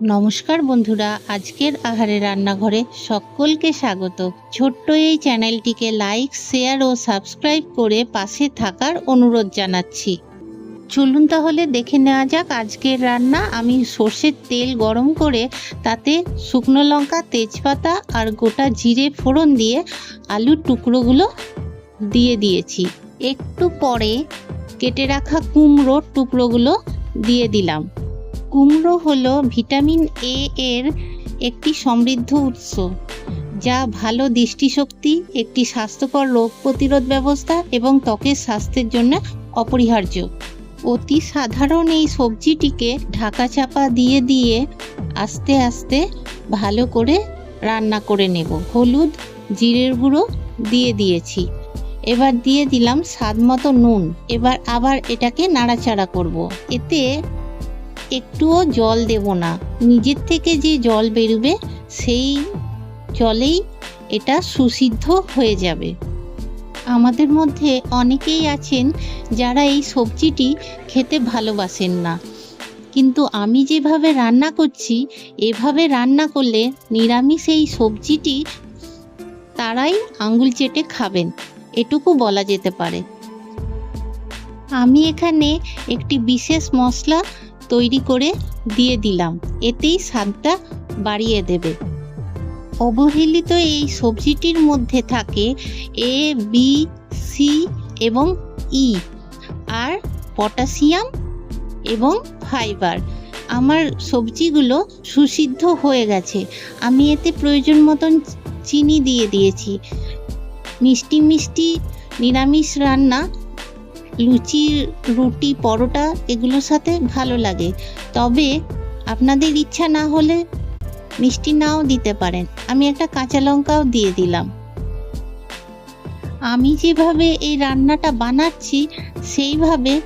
নমস্কার বন্ধুরা, আজকের আহারে রান্নাঘরে সকলকে স্বাগত। ছোট্ট এই চ্যানেলটিকে লাইক, শেয়ার ও সাবস্ক্রাইব করে পাশে থাকার অনুরোধ জানাচ্ছি। চলুন তাহলে দেখে নেওয়া যাক আজকের রান্না। আমি সর্ষের তেল গরম করে তাতে শুকনো লঙ্কা, তেজপাতা আর গোটা জিরে ফোড়ন দিয়ে আলুর টুকরোগুলো দিয়ে দিয়েছি। একটু পরে কেটে রাখা কুমড়োর টুকরোগুলো দিয়ে দিলাম। কুমড়ো হলো ভিটামিন এ এর একটি সমৃদ্ধ উৎস, যা ভালো দৃষ্টিশক্তি, একটি স্বাস্থ্যকর রোগ প্রতিরোধ ব্যবস্থা এবং ত্বকের স্বাস্থ্যের জন্য অপরিহার্য। অতি সাধারণ এই সবজিটিকে ঢাকা চাপা দিয়ে দিয়ে আস্তে আস্তে ভালো করে রান্না করে নেব। হলুদ, জিরের গুঁড়ো দিয়ে দিয়েছি। এবার দিয়ে দিলাম স্বাদ মতো নুন। এবার আবার এটাকে নাড়াচাড়া করব। এতে একটুও জল দেব না। নিজের থেকে যে জল বেরোবে, সেই জলেই এটা সুসিদ্ধ হয়ে যাবে। আমাদের মধ্যে অনেকেই আছেন যারা এই সবজিটি খেতে ভালোবাসেন না। কিন্তু আমি যেভাবে রান্না করছি, এভাবে রান্না করলে নিরামিষ এই সবজিটি তারাই আঙ্গুল চেটে খাবেন, এটুকু বলা যেতে পারে। আমি এখানে একটি বিশেষ মশলা তৈরি করে দিয়ে দিলাম। এতেই স্বাদটা বাড়িয়ে দেবে। অবহেলিত এই সবজিটির মধ্যে থাকে এ, বি, সি এবং ই আর পটাশিয়াম এবং ফাইবার। আমার সবজিগুলো সুসিদ্ধ হয়ে গেছে। আমি এতে প্রয়োজন মতন চিনি দিয়ে দিয়েছি। মিষ্টি মিষ্টি নিরামিষ রান্না লুচি, রুটি, পরোটা এগুলোর সাথে ভালো লাগে। তবে আপনাদের ইচ্ছা না হলে মিষ্টি নাও দিতে পারেন। আমি একটা কাঁচা লঙ্কাও দিয়ে দিলাম। আমি যেভাবে এই রান্নাটা বানাচ্ছি, সেইভাবে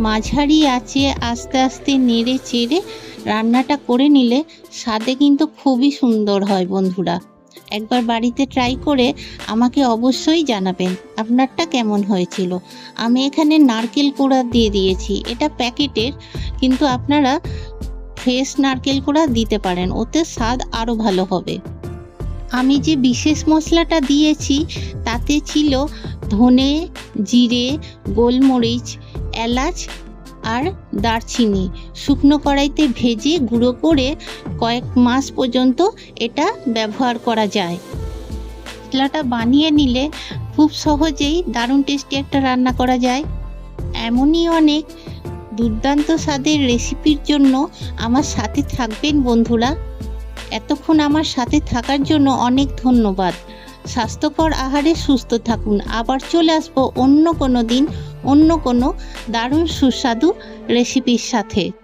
মাঝারি আছে, আস্তে আস্তে নেড়ে চেড়ে রান্নাটা করে নিলে স্বাদে কিন্তু খুবই সুন্দর হয় বন্ধুরা। একবার বাড়িতে ট্রাই করে আমাকে অবশ্যই জানাবেন, আপনারটা কেমন হয়েছিল। আমি এখানে নারকেল কোড়া দিয়ে দিয়েছি, এটা প্যাকেটের, কিন্তু আপনারা ফ্রেশ নারকেল কোড়া দিতে পারেন, ওতে স্বাদ আরও ভালো হবে। আমি যে বিশেষ মশলাটা দিয়েছি, তাতে ছিল ধনে, জিরে, গোলমরিচ, এলাচ আর দারচিনি। শুকনো কড়াইতে ভেজে গুঁড়ো করে কয়েক মাস পর্যন্ত এটা ব্যবহার করা যায়। মশলাটা বানিয়ে নিলে খুব সহজেই দারুণ টেস্টি একটা রান্না করা যায়। এমনই অনেক দুর্দান্ত স্বাদের রেসিপির জন্য আমার সাথে থাকবেন বন্ধুরা। এতক্ষণ আমার সাথে থাকার জন্য অনেক ধন্যবাদ। স্বাস্থ্যকর আহারে সুস্থ থাকুন। আবার চলে আসব অন্য কোনো দিন অন্য কোনো দারুণ সুস্বাদু রেসিপির সাথে।